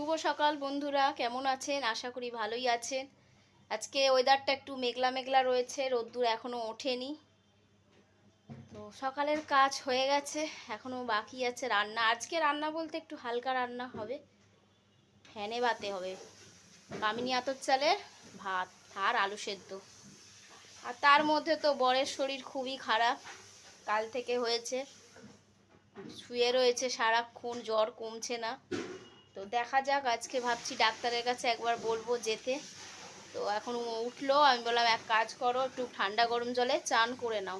শুভ সকাল বন্ধুরা, কেমন আছেন? আশা করি ভালোই আছেন। আজকে ওয়েদারটা একটু মেঘলা মেঘলা রয়েছে, রোদ্দুর এখনও ওঠেনি। তো সকালের কাজ হয়ে গেছে এখনও বাকি আছে রান্না। আজকে রান্না বলতে একটু হালকা রান্না হবে। ফ্যানে বাতে হবে। কামিনী আতর চালের ভাত আর আলু সেদ্ধ। আর তার মধ্যে তো বরের শরীর খুবই খারাপ, কাল থেকে হয়েছে। শুয়ে রয়েছে সারাক্ষণ, জ্বর কমছে না। তো দেখা যাক, আজকে ভাবছি ডাক্তারের কাছে একবার বলব যেতে। তো এখন উঠল, আমি বললাম, এক কাজ করো, একটু ঠান্ডা গরম জলে চান করে নাও।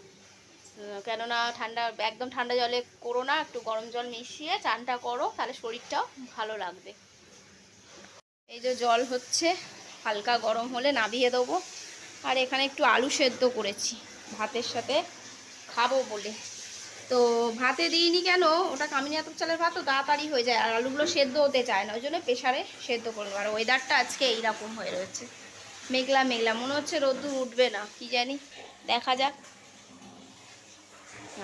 কেননা ঠান্ডা, একদম ঠান্ডা জলে করো না, একটু গরম জল মিশিয়ে চানটা করো, তাহলে শরীরটাও ভালো লাগবে। এই যে জল হচ্ছে, হালকা গরম হলে নাবিয়ে দেবো। আর এখানে একটু আলু সেদ্ধ করেছি, ভাতের সাথে খাব বলে। তো ভাতে দিইনি কেন? ওটা কামিনী আতপ চালের ভাত, তো তাড়াতাড়ি হয়ে যায়। আর আলুগুলো সেদ্ধ হতে চায় না, ওই জন্য প্রেশারে সেদ্ধ করব আর ওয়েদারটা আজকে এইরকম হয়ে রয়েছে। মেঘলা মেঘলা। মনে হচ্ছে রোদ্দুর উঠবে না, কি জানি? দেখা যাক।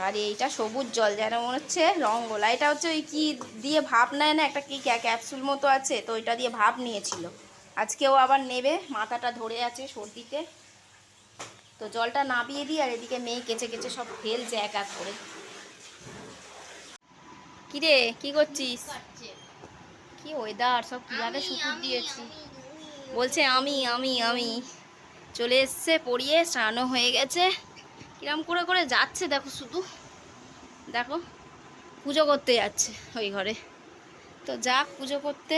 আর এইটা সবুজ জল, যেন মনে হচ্ছে রঙ্গলা এটা হচ্ছে ওই কি দিয়ে ভাপ নেয় না, একটা কি ক্যা- ক্যাপসুল মতো আছে, তো ওইটা দিয়ে ভাপ নিয়েছিল। আজকেও আবার নেবে, মাথাটা ধরে আছে সর্দিতে। তো জলটা নাবিয়ে দিই, আর এদিকে মেয়ে কেচে কেচে সব ফেলছে এক এক করে। কিরে কি করছিস? কি ওয়েদার সব কীভাবে শুকুর দিয়েছি। বলছে আমি আমি আমি। চলে এসছে পড়িয়ে স্নানও হয়ে গেছে। কিরম করে করে যাচ্ছে দেখো শুধু। দেখো পুজো করতে যাচ্ছে ওই ঘরে। তো যাক পুজো করতে।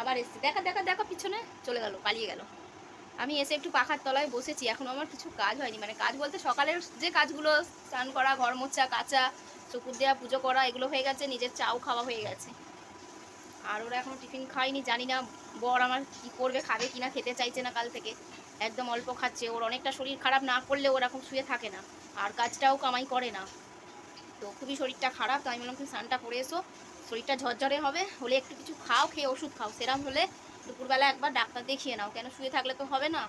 আবার এসছে। দেখা দেখা দেখো পিছনে চলে গেল পালিয়ে গেল। আমি এসে একটু পাখার তলায় বসেছি এখন আমার কিছু কাজ হয়নি। মানে কাজ বলতে সকালের যে কাজগুলো স্নান করা ঘর মোছা কাচা চকুর দেওয়া পুজো করা, এগুলো হয়ে গেছে, নিজের চাও খাওয়া হয়ে গেছে। আর ওরা এখনও টিফিন খায়নি, জানি না বর আমার কি করবে, খাবে কিনা, খেতে চাইছে না কাল থেকে। একদম অল্প খাচ্ছে, ওর অনেকটা শরীর খারাপ না করলে ওরকম শুয়ে থাকে না, আর কাজটাও কামাই করে না। তো খুবই শরীরটা খারাপ, তো আমি বললাম, তুমি স্নানটা করে এসো, শরীরটা ঝরঝরে হবে, হলে একটু কিছু খাও, খেয়ে ওষুধ খাও, সেরাম হলে দুপুরবেলা একবার ডাক্তার দেখিয়ে নাও, কেন শুয়ে থাকলে তো হবে না?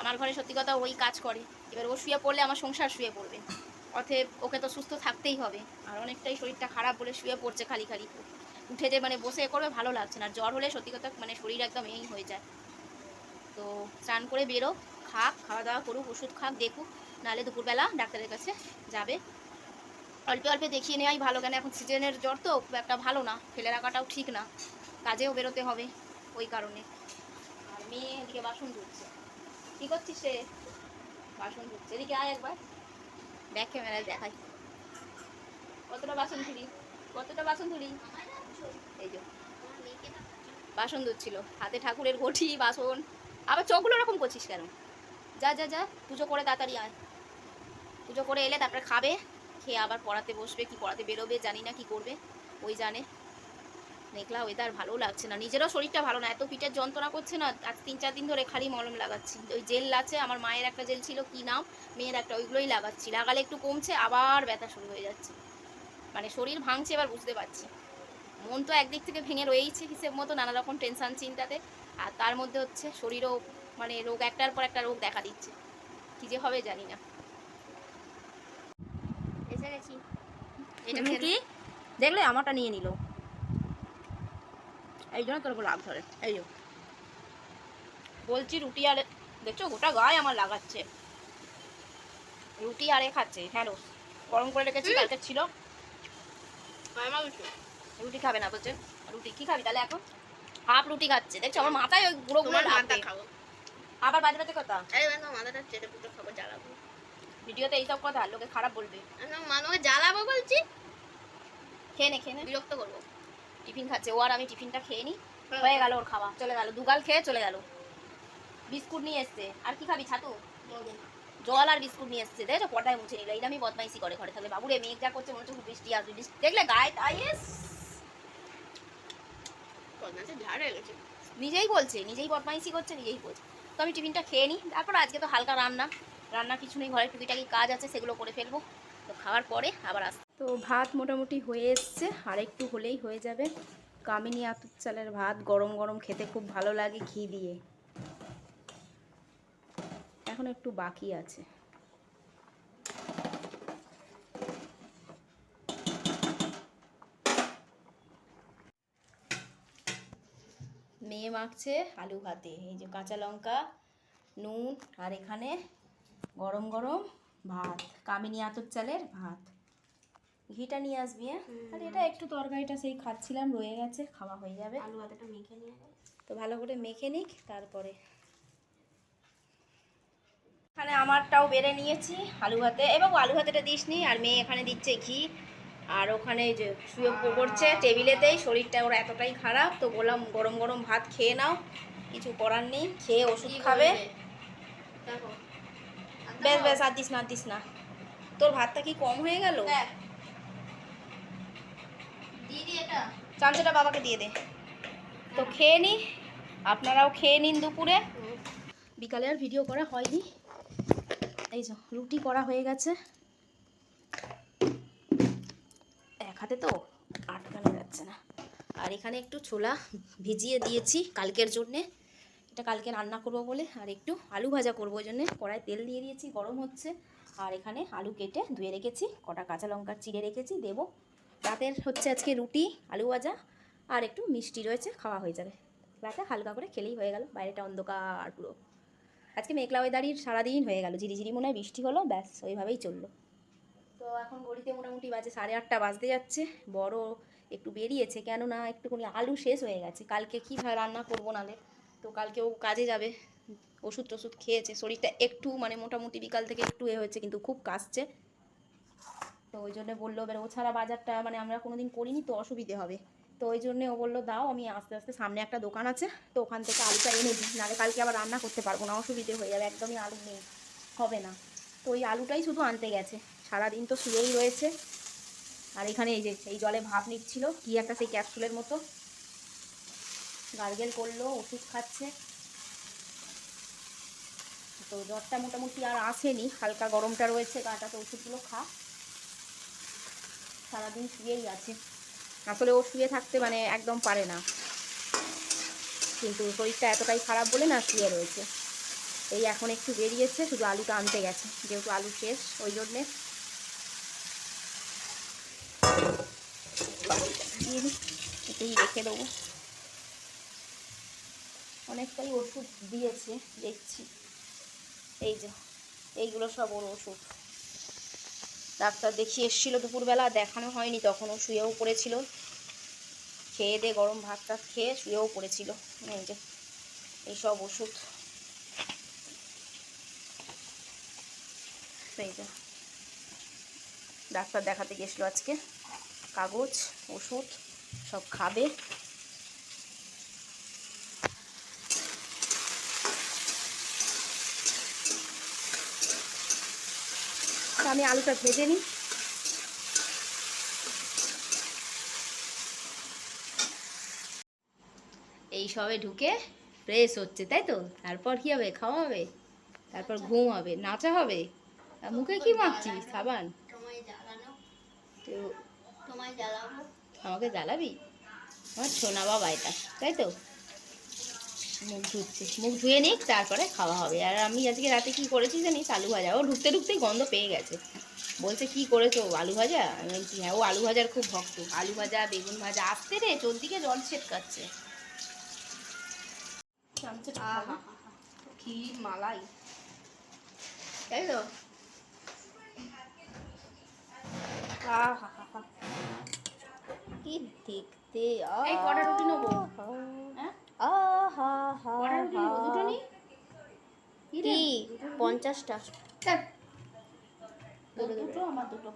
আমার ঘরে সত্যি কথা ওই কাজ করে, এবার ও শুয়ে পড়লে আমার সংসার শুয়ে পড়বে। অতএব ওকে তো সুস্থ থাকতেই হবে। আর অনেকটাই শরীরটা খারাপ বলে শুয়ে পড়ছে খালি খালি। উঠে যে মানে বসে করবে ভালো লাগছে না। জ্বর হলে সত্যি কথা মানে শরীর একদম এই হয়ে যায়। তো স্নান করে বেরো, খাক, খাওয়া দাওয়া করুক, ওষুধ খাক, দেখুক। নাহলে দুপুরবেলা ডাক্তারের কাছে যাবে। অল্প অল্পে দেখিয়ে নেওয়াই ভালো, কেন এখন সিজনের জ্বর তো একটা ভালো না, ফেলে রাখাটাও ঠিক না। কাজেও বেরোতে হবে ওই কারণে। আর মেয়ে এদিকে বাসন ধুচ্ছে। কী করছিস সে বাসন ধুচ্ছে। এদিকে আয় একবার। ব্যাক ক্যামেরায় দেখাই। কতটা বাসন ধুলি? কতটা বাসন ধুলি? এই যে। বাসন ধুচ্ছিল। হাতে ঠাকুরের ঘটি বাসন। আবার চোখগুলো রকম করছিস কেন? যা যা যা, পুজো করে তাড়াতাড়ি আয়। পুজো করে এলে তারপরে খাবে, খেয়ে আবার পড়াতে বসবে, কি পড়াতে বেরোবে, জানি না কি করবে, ওই জানে। মেঘলা ওয়েদার ভালো লাগছে না। নিজেরও শরীরটা ভালো না এত পিঠের যন্ত্রণা করছে না আজ তিন চার দিন ধরে খালি মলম লাগাচ্ছি। ওই জেল আছে আমার মায়ের একটা জেল ছিল কি নাম? মেয়ের একটা ওইগুলোই লাগাচ্ছি। লাগালে একটু কমছে আবার ব্যথা শুরু হয়ে যাচ্ছে। মানে শরীর ভাঙছে এবার বুঝতে পারছি। মন তো একদিক থেকে ভেঙে রয়েইছে হিসেব মতো নানা রকম টেনশন চিন্তাতে আর তার মধ্যে হচ্ছে শরীরও মানে রোগ একটার পর একটা রোগ দেখা দিচ্ছে। কি যে হবে জানি না। এসে গেছি। এটা কি? দেখলে আমারটা নিয়ে নিল। এই জন্য তোর উপর লাভ ধরে এই বলছি রুটি আর দেখছ গোটা গায়ে আমার লাগাচ্ছে। রুটি আরে খাচ্ছে হ্যাঁ রোজ গরম করে রেখেছি কালকে ছিল। রুটি। খাবে না বলছে। রুটি কি খাবি তাহলে এখন? হাফ রুটি খাচ্ছে দেখছ আমার মাথায় ওই গুঁড়ো গুঁড়ো লাগবে। আবার বাজে বাজে কথা? আরে মাথাটা চেটে পুটে খাব জ্বালাবো। ভিডিওতে এইসব কথা লোকে খারাপ বলবে। মানুষ জ্বালাবো বলছি। খেয়ে নে খেয়ে নে। বিরক্ত করব। টিফিন খাচ্ছে। ও আর আমি টিফিনটা খেয়ে নি হয়ে গেল ওর খাওয়া চলে গেল। দুগাল খেয়ে চলে গেল। বিস্কুট নিয়ে এসছে। আর কি খাবি ছাতু? জল আর বিস্কুট নিয়ে এসছে। দেখো পর্দায় মুছে নিল। এটা আমি বদমাইশি করে ঘরে। থাকলে বাবুরে মেঘ যা করছে মনে হচ্ছে বৃষ্টি আসবে। বৃষ্টি দেখলে গায়ে তাই গেছে। নিজেই বলছে নিজেই বদমাইশি করছে নিজেই বলছে। তো আমি টিফিনটা খেয়ে নিই তারপর আজকে তো হালকা রান্না। রান্না কিছু নেই ঘরে টুকিটাকি কাজ আছে সেগুলো করে ফেলব। তো খাওয়ার পরে আবার আস তো ভাত মোটামুটি হয়ে এসছে, আর একটু হলেই হয়ে যাবে। কামিনী আতুর চালের ভাত গরম গরম খেতে খুব ভালো লাগে ঘি দিয়ে। এখন একটু বাকি আছে। মেয়ে মাখছে আলু ভাতে, এই যে কাঁচা লঙ্কা, নুন, আর এখানে গরম গরম ভাত, কামিনী আতর চালের ভাত। ঘিটা নিয়ে আসবি হ্যাঁ? আর এটা একটু তরকারিটা সেই খাচ্ছিলাম রয়ে গেছে খাওয়া হয়ে যাবে। আলু ভাতেটা মেখে নিয়ে তো ভালো করে মেখে নিক তারপরে। এখানে আমারটাও বেড়ে নিয়েছি আলু ভাতে। এবং আলু ভাতেটা দিস নি আর মেয়ে এখানে দিচ্ছে ঘি। আর ওখানে যে শুয়ে করছে টেবিলেতেই শরীরটা ওরা এতটাই খারাপ তো বললাম গরম গরম ভাত খেয়ে নাও। কিছু করার নেই খেয়ে ওষুধ খাবে। বেশ বেশ আর দিস না দিস না। তোর ভাতটা কি কম হয়ে গেল? চামচটা বাবাকে দিয়ে দে। তো খেয়ে নি, আপনারাও খেয়ে নিন দুপুরে। বিকালে আর ভিডিও করা হয়নি। এই যে, রুটি করা হয়ে গেছে। এক হাতে তো আটকানো যাচ্ছে না। আর এখানে একটু ছোলা ভিজিয়ে দিয়েছি কালকের জন্যে। এটা কালকে রান্না করব বলে, আর একটু আলু ভাজা করব জন্যে। কড়াই তেল দিয়ে দিয়েছি, গরম হচ্ছে। আর এখানে আলু কেটে ধুয়ে রেখেছি, কটা কাঁচা লঙ্কা চিড়ে রেখেছি, দেবো। রাতের হচ্ছে আজকে রুটি, আলু ভাজা আর একটু মিষ্টি রয়েছে, খাওয়া হয়ে যাবে। রাতে হালকা করে খেলেই হয়ে গেল, বাইরেটা অন্ধকার পুরো। আজকে মেঘলা ওয়েদারির সারাদিন হয়ে গেল, ঝিরিঝিরি মনে হয় বৃষ্টি হলো, ব্যাস, ওইভাবেই চলল। তো এখন ঘড়িতে মোটামুটি বাজে সাড়ে আটটা বাজতে যাচ্ছে, বড় একটু বেরিয়েছে, কেননা একটুখানি আলু শেষ হয়ে গেছে। কালকে কী ভাবে রান্না করব নালে? তো কালকে ও কাজে যাবে ওষুধ টষুধ খেয়েছে, শরীরটা একটু মানে মোটামুটি বিকাল থেকে একটু এ হয়েছে, কিন্তু খুব কাশছে। তো ওই জন্য বলল, এবার ও ছাড়া বাজারটা মানে আমরা কোনোদিন করিনি তো অসুবিধে হবে। তো ওই জন্যে ও বলল, দাও, আমি আস্তে আস্তে সামনে একটা দোকান আছে, তো ওখান থেকে আলুটা এনে দিই, নাহলে কালকে আবার রান্না করতে পারব না, অসুবিধে হয়ে যাবে, একদমই আলু নেই, হবে না। তো ওই আলুটাই শুধু আনতে গেছে, সারাদিন তো শুয়েই রয়েছে। আর এখানে এই যে, এই জলে ভাপ নিচ্ছিল, কি একটা সেই ক্যাপসুলের মতো। গার্গেল করল, ওষুধ খাচ্ছে। তো জ্বরটা মোটামুটি আর আসেনি, হালকা গরমটা রয়েছে, গাটা তো ওষুধগুলো খা। সারাদিন শুয়েই আছে। আসলে ও শুয়ে থাকতে মানে একদম পারে না। কিন্তু শরীরটা এতটাই খারাপ বলে না শুয়ে রয়েছে। এই এখন একটু বেরিয়েছে, শুধু আলুটা আনতে গেছে। যেহেতু আলু শেষ, ওই জন্যে। এতেই রেখে দেবো। অনেকটাই ওষুধ দিয়েছে, দেখছি। এই যে, এইগুলো সব ওর ওষুধ। ডাক্তার দেখিয়ে এসেছিল দুপুরবেলা দেখানো হয়নি। তখনও শুয়েও পড়েছিল। খেয়ে দিয়ে গরম ভাত টাত খেয়ে শুয়েও পড়েছিল। এই যে, এইসব ওষুধ। এই যে, ডাক্তার দেখাতে গেছিল আজকে। কাগজ, ওষুধ, সব খাবে। তা আমি আলুটা ভেজে নিই। এই সবে ঢুকে ফ্রেশ হচ্ছে তাই তো? তারপর কি হবে? খাওয়া হবে? তারপর ঘুম হবে নাচা হবে? মুখে কি মাখছিস? সাবান? তো আমাকে জ্বালাবি? আমার সোনা বাবা এটা তাই তো? মুখ ধুচ্ছে। মুখ ধুয়ে নিক তারপরে খাওয়া হবে। আর আমি আজকে রাতে কি করেছি জানিস? আলু ভাজা। ও ঢুকতে ঢুকতেই গন্ধ পেয়ে গেছে। বলছে কি করেছ আলু ভাজা? আমি বলছি হ্যাঁ ও আলু ভাজার খুব ভক্ত। আলু ভাজা বেগুন ভাজা আসতে রে তোর দিকে জল ছেটকাচ্ছে। ক্ষীর মালাই। তাই তো? আহাহাহা। কি দেখতে? এই কটা রুটি নেব? হ্যাঁ কটা রুটি নেব? দুটো নি? কি পঞ্চাশটা। দুটো আমার দুটো।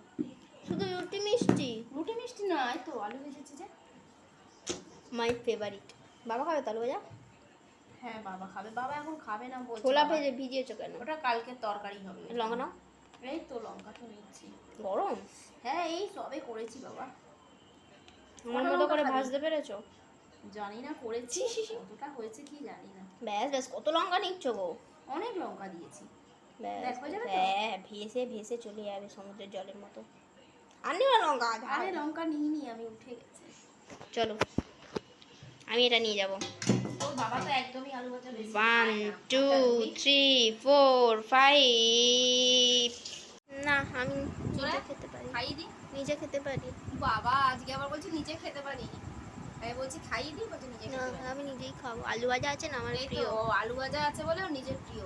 শুধু রুটি মিষ্টি? রুটি মিষ্টি না এই তো আলু ভেজেছি যে। মাই ফেভারিট বাবা খাবে ভাজা হ্যাঁ বাবা খাবে। বাবা এখন খাবে না বলছে ছোলা। ভেজে ভিজিয়েছো কেন? ওটা কালকে তরকারি হবে। লঙ্কা নাও। এই তো লঙ্কা তো নিচ্ছি। গরম? হ্যাঁ এই সবে করেছি বাবা। আমার মতো করে ভাজতে পেরেছ? জানি না করেছি কতটা হয়েছে কি জানি না। ব্যাস ব্যাস কত লঙ্কা নিচ্ছ গো? অনেক লঙ্কা দিয়েছি। হয়ে ভেসে ভেসে চলে যাবে সমুদ্রের জলের মতো। আর নিও না লঙ্কা আরে লঙ্কা নিইনি আমি উঠে গেছে। চলো আমি এটা নিয়ে যাব। তোর বাবা তো একদমই আলু ভাজা বেশি one. Two? Three four five না আমি নিজে খেতে পারি নিজে খেতে পারি বাবা আজকে আবার বলছি নিচে খেতে পারি আমি বলছি খাইয়ে দিই বলছে নিজে। আমি নিজেই খাব। আলু ভাজা আছে না আমার প্রিয়। ও আলু ভাজা আছে বলে ওর নিজের প্রিয়।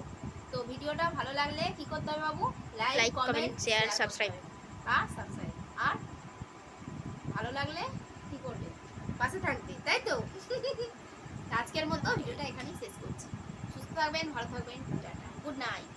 তো ভিডিওটা ভালো লাগলে কি করতে হবে বাবু? Like comment share, subscribe. আর সাবস্ক্রাইব আর ভালো লাগলে কি করবে? পাশে থাকবে তাই তো? আজকের মতো ভিডিওটা এখানেই শেষ করছি। সুস্থ থাকবেন ভালো থাকবেন গুড নাইট